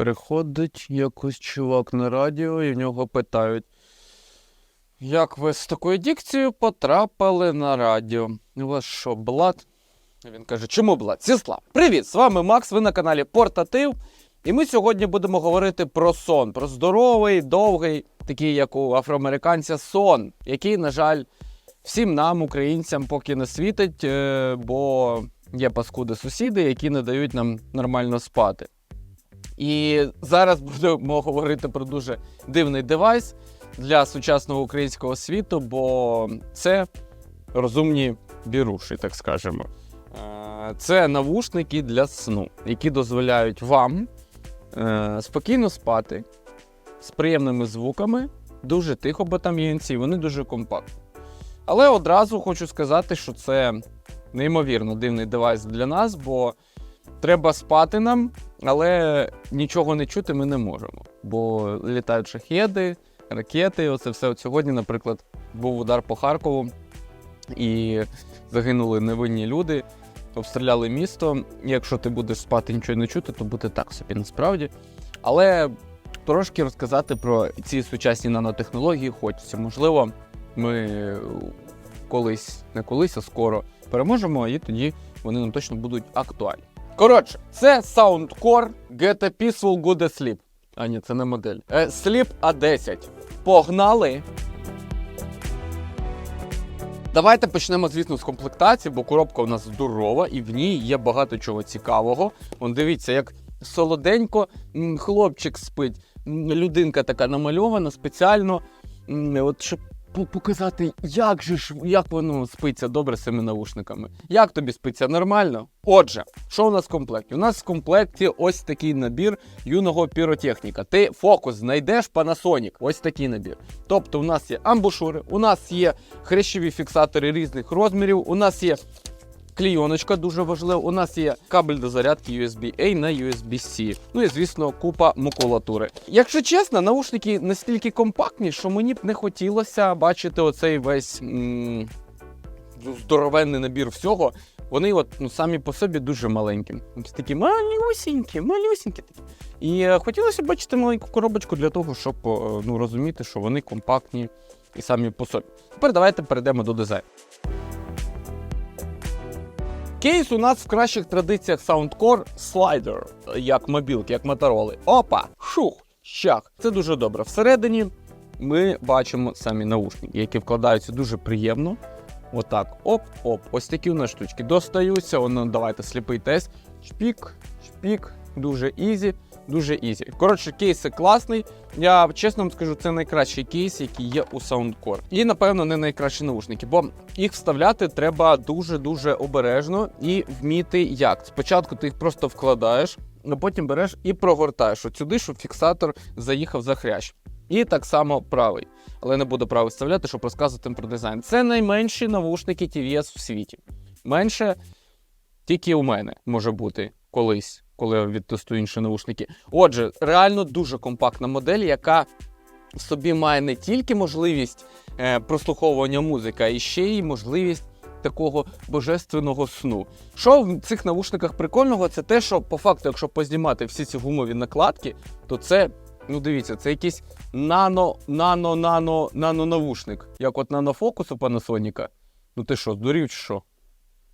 Приходить якось чувак на радіо і в нього питають, як ви з такою дикцією потрапили на радіо? У вас що, блат? Він каже, чому блат? Сіслав. Привіт! З вами Макс, ви на каналі Портатив. І ми сьогодні будемо говорити про сон, про здоровий, довгий, такий, як у афроамериканця, сон, який, на жаль, всім нам, українцям, поки не світить, е, бо є паскуди сусіди, які не дають нам нормально спати. І зараз будемо говорити про дуже дивний девайс для сучасного українського світу, бо це розумні біруші, так скажемо. Е, Це навушники для сну, які дозволяють вам е, спокійно спати з приємними звуками, дуже тихо, бо там є NC, вони дуже компактні. Але одразу хочу сказати, що це неймовірно дивний девайс для нас, бо треба спати нам, але нічого не чути ми не можемо. Бо літають шахеди, ракети. Оце все. От сьогодні, наприклад, був удар по Харкову, і загинули невинні люди, обстріляли місто. Якщо ти будеш спати нічого не чути, то буде так собі насправді. Але трошки розказати про ці сучасні нанотехнології хочеться. Можливо, ми колись, не колись, а скоро переможемо, і тоді вони нам точно будуть актуальні. Коротше, це Soundcore Get a Peaceful Good Sleep. А ні, це не модель. Е, Sleep A10. Погнали! Давайте почнемо, звісно, з комплектації, бо коробка у нас здорова і в ній є багато чого цікавого. Вон дивіться, як солоденько хлопчик спить. Людинка така намальована спеціально, от щоб показати, як же ж як воно спиться добре з цими навушниками. Як тобі спиться нормально? Отже, що у нас в комплекті? У нас в комплекті ось такий набір юного піротехніка. Ти фокус знайдеш Panasonic. Ось такий набір. Тобто, у нас є амбушури, у нас є хрящові фіксатори різних розмірів, у нас є клійоночка дуже важлива. У нас є кабель до зарядки USB-A на USB-C. Ну і звісно, купа макулатури. Якщо чесно, наушники настільки компактні, що мені б не хотілося бачити оцей весь м- здоровенний набір всього. Вони от ну самі по собі дуже маленькі. Такі малюсінькі, малюсінькі. І е, хотілося б бачити маленьку коробочку для того, щоб е, ну, розуміти, що вони компактні і самі по собі. Тепер давайте перейдемо до дизайну. Кейс у нас в кращих традиціях Soundcore слайдер, як мобілки, як мотороли. Опа! Шух! Щах! Це дуже добре. Всередині ми бачимо самі наушники, які вкладаються дуже приємно. Отак. Оп-оп. Ось такі у нас штучки. Достаються. Воно, давайте сліпий тест. Шпік, шпік, дуже ізі, дуже ізі. Коротше, кейс класний. Я чесно вам скажу, це найкращий кейс, який є у Soundcore. І, напевно, не найкращі наушники, бо їх вставляти треба дуже-дуже обережно і вміти як. Спочатку ти їх просто вкладаєш, а потім береш і прогортаєш от сюди, щоб фіксатор заїхав за хрящ. І так само правий. Але не буду правий вставляти, щоб розказувати про дизайн. Це найменші навушники TVS в світі. Менше тільки у мене може бути колись, коли я відтестую інші наушники. Отже, реально дуже компактна модель, яка в собі має не тільки можливість е, прослуховування музики, а ще й можливість такого божественного сну. Що в цих навушниках прикольного, це те, що по факту, якщо познімати всі ці гумові накладки, то це. Ну, дивіться, це якийсь нано, нано, нано, нано навушник. Як от нанофокус у Panasonic. Ну ти що, здурів чи що?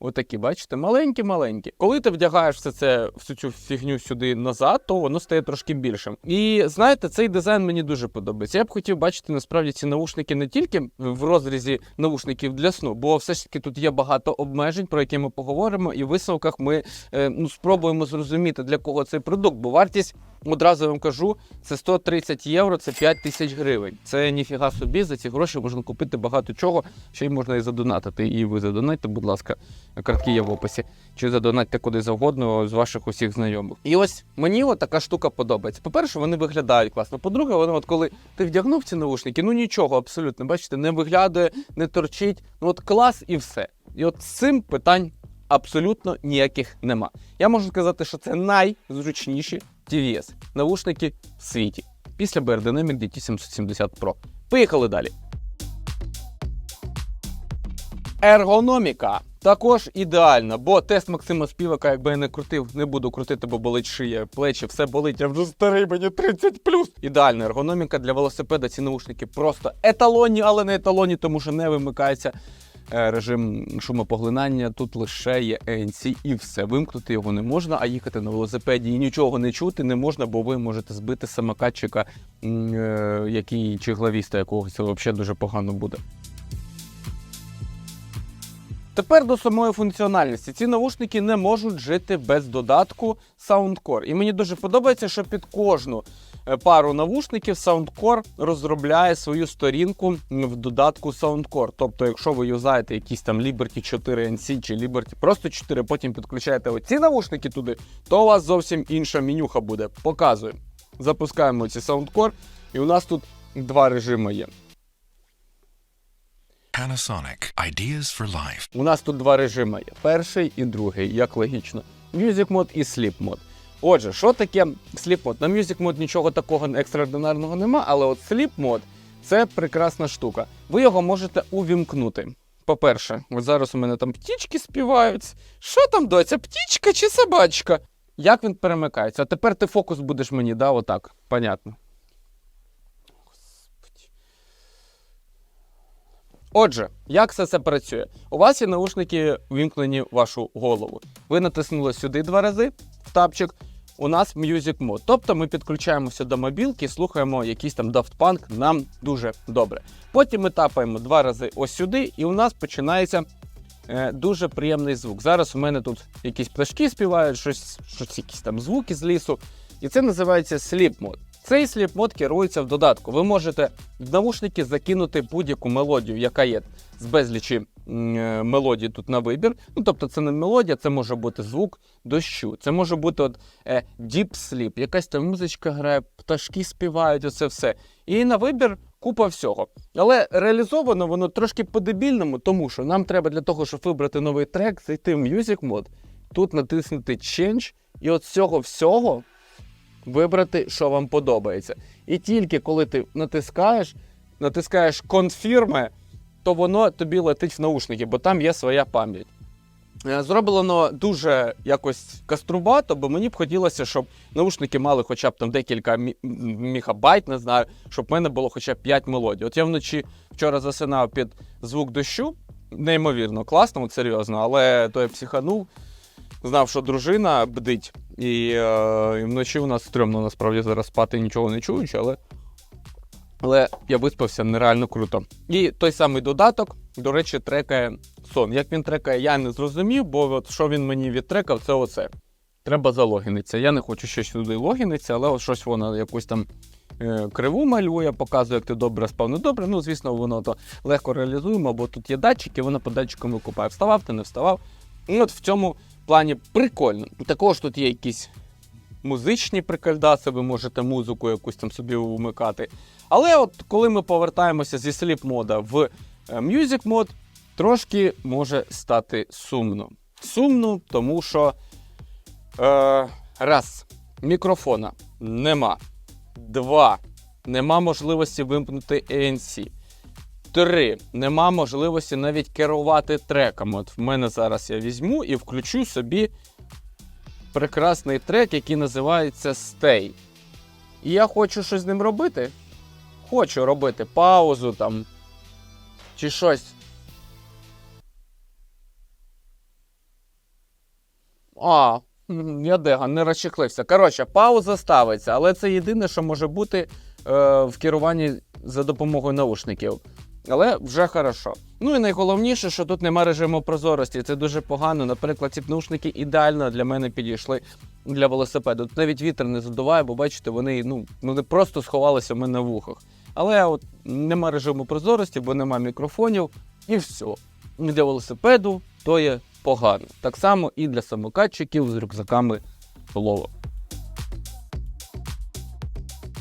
Отакі, бачите, маленькі-маленькі. Коли ти вдягаєш все це, всю цю фігню сюди назад, то воно стає трошки більшим. І знаєте, цей дизайн мені дуже подобається. Я б хотів бачити насправді ці наушники не тільки в розрізі наушників для сну, бо все ж таки тут є багато обмежень, про які ми поговоримо, і в висновках ми е, ну, спробуємо зрозуміти, для кого цей продукт, бо вартість. Одразу вам кажу, це 130 євро, це 5 тисяч гривень. Це ніфіга собі, за ці гроші можна купити багато чого, ще й можна і задонатити. І ви задонайте, будь ласка, картки є в описі. Чи задонатьте куди завгодно з ваших усіх знайомих. І ось мені така штука подобається. По-перше, вони виглядають класно. По-друге, вони, от коли ти вдягнув ці наушники, ну нічого абсолютно, бачите, не виглядає, не торчить. Ну от клас і все. І от з цим питань абсолютно ніяких нема. Я можу сказати, що це найзручніші TVS навушники в світі після Biodynamic DT770 Pro. Поїхали далі. Ергономіка. Також ідеально, бо тест Максима Співака, якби я не крутив, не буду крутити, бо болить шия, плечі, все болить, я вже старий, мені 30 Ідеальна ергономіка для велосипеда. Ці наушники просто еталонні, але не еталонні, тому що не вимикається режим шумопоглинання. Тут лише є ANC і все. Вимкнути його не можна, а їхати на велосипеді і нічого не чути не можна, бо ви можете збити самокатчика, е, який чи главіста якогось це взагалі дуже погано буде. Тепер до самої функціональності. Ці навушники не можуть жити без додатку Soundcore. І мені дуже подобається, що під кожну е, пару навушників Soundcore розробляє свою сторінку в додатку Soundcore. Тобто, якщо ви юзаєте якісь там Liberty 4 NC чи Liberty просто 4, потім підключаєте оці навушники туди, то у вас зовсім інша менюха буде. Показую. Запускаємо ці Soundcore, і у нас тут два режими є. Panasonic Ideas for Life. У нас тут два режими перший і другий, як логічно. Music Mode і Sleep Mode. Отже, що таке Sleep Mode? На Music Mode нічого такого екстраординарного нема, але от Sleep Mode це прекрасна штука. Ви його можете увімкнути. По-перше, от зараз у мене там птічки співають. Що там, доця, птічка чи собачка? Як він перемикається? А тепер ти фокус будеш мені, да, отак. Понятно. Отже, як все це працює? У вас є наушники ввімкнені в вашу голову. Ви натиснули сюди два рази в тапчик. У нас Music Mode. Тобто ми підключаємося до мобілки слухаємо якийсь там Daft Punk, нам дуже добре. Потім ми тапаємо два рази ось сюди, і у нас починається е, дуже приємний звук. Зараз у мене тут якісь пташки співають, щось, щось якісь там звуки з лісу. І це називається Sleep Mode. Цей Mode керується в додатку. Ви можете в навушники закинути будь-яку мелодію, яка є з безлічі е, мелодій тут на вибір. Ну, тобто це не мелодія, це може бути звук дощу. Це може бути от, е, Deep Sleep, якась там музичка грає, пташки співають, оце все. І на вибір купа всього. Але реалізовано воно трошки по-дебільному, тому що нам треба для того, щоб вибрати новий трек, зайти в Music Mode, тут натиснути Change, і от цього всього вибрати, що вам подобається. І тільки коли ти натискаєш, натискаєш конфірми, то воно тобі летить в наушники, бо там є своя пам'ять. Е, Зроблено дуже якось каструбато, бо мені б хотілося, щоб наушники мали хоча б там декілька мі- м- не знаю, щоб в мене було хоча б 5 мелодій. От я вночі вчора засинав під звук дощу, неймовірно класно, серйозно, але то я психанув, знав, що дружина бдить, і, е, і вночі у нас стрьомно насправді зараз спати нічого не чуючи, але, але я виспався нереально круто. І той самий додаток, до речі, трекає сон. Як він трекає, я не зрозумів, бо от що він мені відтрекав, це оце. Треба залогінитися. Я не хочу ще сюди логінитися, але от щось воно якусь там е, криву малює, показує, як ти добре спав. Ну добре, ну звісно, воно то легко реалізуємо, бо тут є датчики, воно по датчикам викупає. Вставав ти не вставав. І от в цьому плані прикольно. Також тут є якісь музичні прикольдаси, ви можете музику якусь там собі вмикати. Але от коли ми повертаємося зі Sleep мода в е, Music мод, трошки може стати сумно. Сумно, тому що е, раз, мікрофона нема. Два. Нема можливості вимкнути ANC. Три. Нема можливості навіть керувати треками. От в мене зараз я візьму і включу собі прекрасний трек, який називається Stay. І я хочу щось з ним робити. Хочу робити паузу там. Чи щось. А, я дега, не розчехлився. Коротше, пауза ставиться, але це єдине, що може бути е, в керуванні за допомогою наушників. Але вже хорошо. Ну і найголовніше, що тут немає режиму прозорості. Це дуже погано. Наприклад, ці наушники ідеально для мене підійшли для велосипеду. Тут навіть вітер не задуває, бо бачите, вони ну, вони просто сховалися в мене в вухах. Але от нема режиму прозорості, бо нема мікрофонів, і все. Для велосипеду то є погано. Так само і для самокатчиків з рюкзаками лово.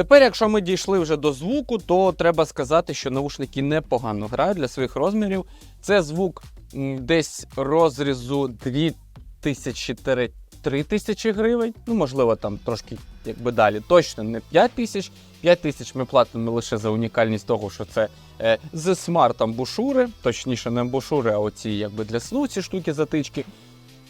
Тепер, якщо ми дійшли вже до звуку, то треба сказати, що наушники непогано грають для своїх розмірів. Це звук десь розрізу 2000 3 тисячі гривень. Ну, можливо, там трошки якби далі. Точно не 5 тисяч. 5 тисяч ми платимо лише за унікальність того, що це е, з Smart амбушури, точніше, не амбушури, а оці якби для сну ці штуки затички.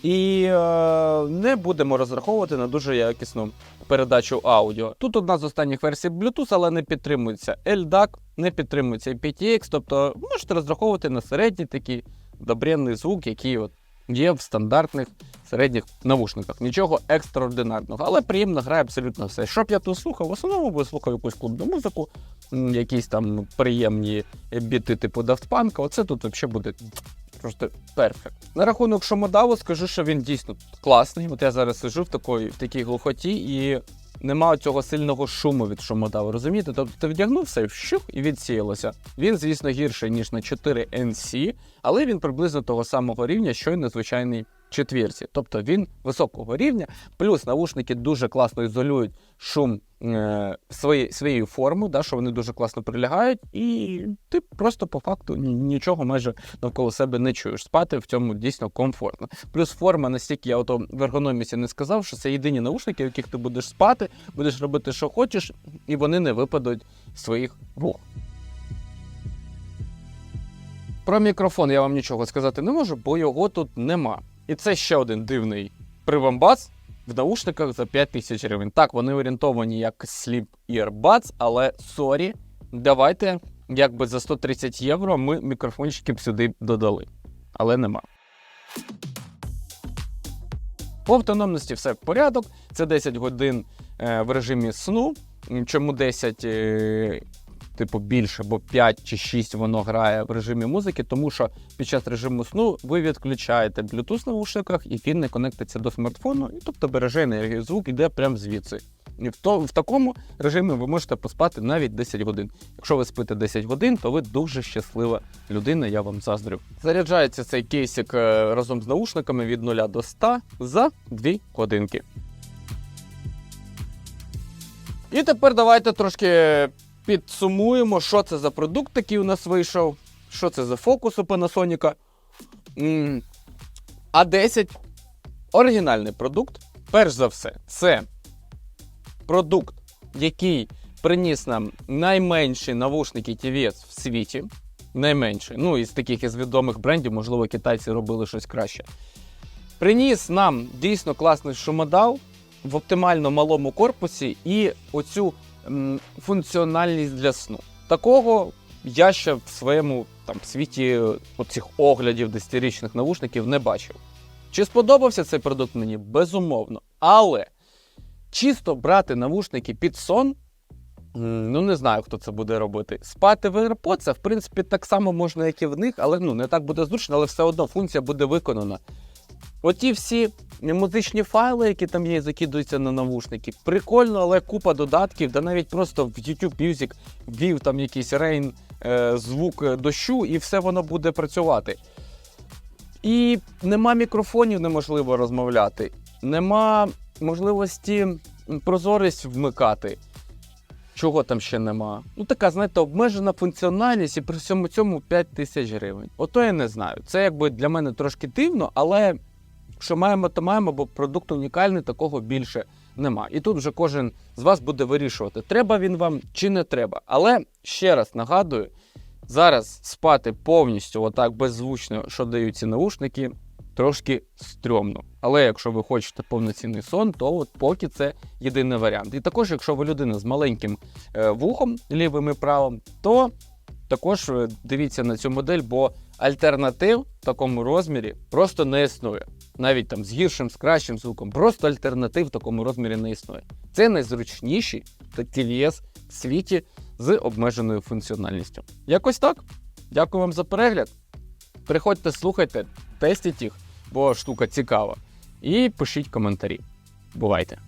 І е, не будемо розраховувати на дуже якісну передачу аудіо. Тут одна з останніх версій Bluetooth, але не підтримується LDAC, не підтримується PTX, тобто можете розраховувати на середній такий добренний звук, який от є в стандартних середніх навушниках. Нічого екстраординарного, але приємно грає абсолютно все. Щоб я тут слухав, в основному бо слухав якусь клубну музику, якісь там приємні біти типу Daft Punk. Оце тут взагалі буде просто перфект. На рахунок Шомодаву скажу, що він дійсно класний. От я зараз сижу в такій, в такій глухоті і нема цього сильного шуму від шумодаву. Розумієте? Тобто ти вдягнув вщух і відсіялося. Він, звісно, гірший, ніж на 4 NC, але він приблизно того самого рівня, що й на звичайній четвірці. Тобто він високого рівня, плюс наушники дуже класно ізолюють шум е, своєю формою, да, що вони дуже класно прилягають, і ти просто по факту нічого майже навколо себе не чуєш. Спати в цьому дійсно комфортно. Плюс форма настільки я ото в ергономіці не сказав, що це єдині наушники, в яких ти будеш спати, будеш робити, що хочеш, і вони не випадуть своїх вух. Про мікрофон я вам нічого сказати не можу, бо його тут нема. І це ще один дивний привамбац в наушниках за 5 тисяч гривень. Так, вони орієнтовані як Sleep Earbuds, але сорі, давайте якби за 130 євро ми мікрофончики б сюди додали. Але нема. По автономності все в порядок. Це 10 годин е, в режимі сну. Чому 10, е, типу, більше, бо 5 чи 6 воно грає в режимі музики, тому що під час режиму сну ви відключаєте Bluetooth в наушниках, і він не конектиться до смартфону, і тобто береже енергію. Звук іде прямо звідси. І в, то, в такому режимі ви можете поспати навіть 10 годин. Якщо ви спите 10 годин, то ви дуже щаслива людина, я вам заздрю. Заряджається цей кейсик е, разом з наушниками від 0 до 100 за 2 годинки. І тепер давайте трошки підсумуємо, що це за продукт такий у нас вийшов, що це за фокус у Panasonic. А10 оригінальний продукт. Перш за все, це продукт, який приніс нам найменші навушники TVS в світі. Найменший. Ну, із таких із відомих брендів, можливо, китайці робили щось краще. Приніс нам дійсно класний шумодав в оптимально малому корпусі і оцю функціональність для сну. Такого я ще в своєму там світі оцих оглядів десятирічних навушників не бачив. Чи сподобався цей продукт мені? Безумовно. Але чисто брати навушники під сон. Ну, не знаю, хто це буде робити. Спати в AirPods, в принципі, так само можна, як і в них, але ну, не так буде зручно, але все одно функція буде виконана. Оті всі музичні файли, які там є, закидуються на навушники. Прикольно, але купа додатків, да навіть просто в YouTube Music ввів там якийсь рейн, е, звук е, дощу, і все воно буде працювати. І нема мікрофонів, неможливо розмовляти, нема можливості прозорість вмикати. Чого там ще нема? Ну, така, знаєте, обмежена функціональність і при всьому цьому 5 тисяч гривень. Ото я не знаю. Це якби для мене трошки дивно, але що маємо, то маємо, бо продукт унікальний, такого більше нема. І тут вже кожен з вас буде вирішувати, треба він вам чи не треба. Але ще раз нагадую, зараз спати повністю отак беззвучно, що дають ці наушники, трошки стрьомно. Але якщо ви хочете повноцінний сон, то от поки це єдиний варіант. І також, якщо ви людина з маленьким е, вухом, лівим і правим, то також е, дивіться на цю модель, бо альтернатив в такому розмірі просто не існує. Навіть там з гіршим, з кращим звуком, просто альтернатив в такому розмірі не існує. Це найзручніший TVS в світі з обмеженою функціональністю. Якось так. Дякую вам за перегляд. Приходьте, слухайте, тестіть їх, бо штука цікава. І пишіть коментарі. Бувайте!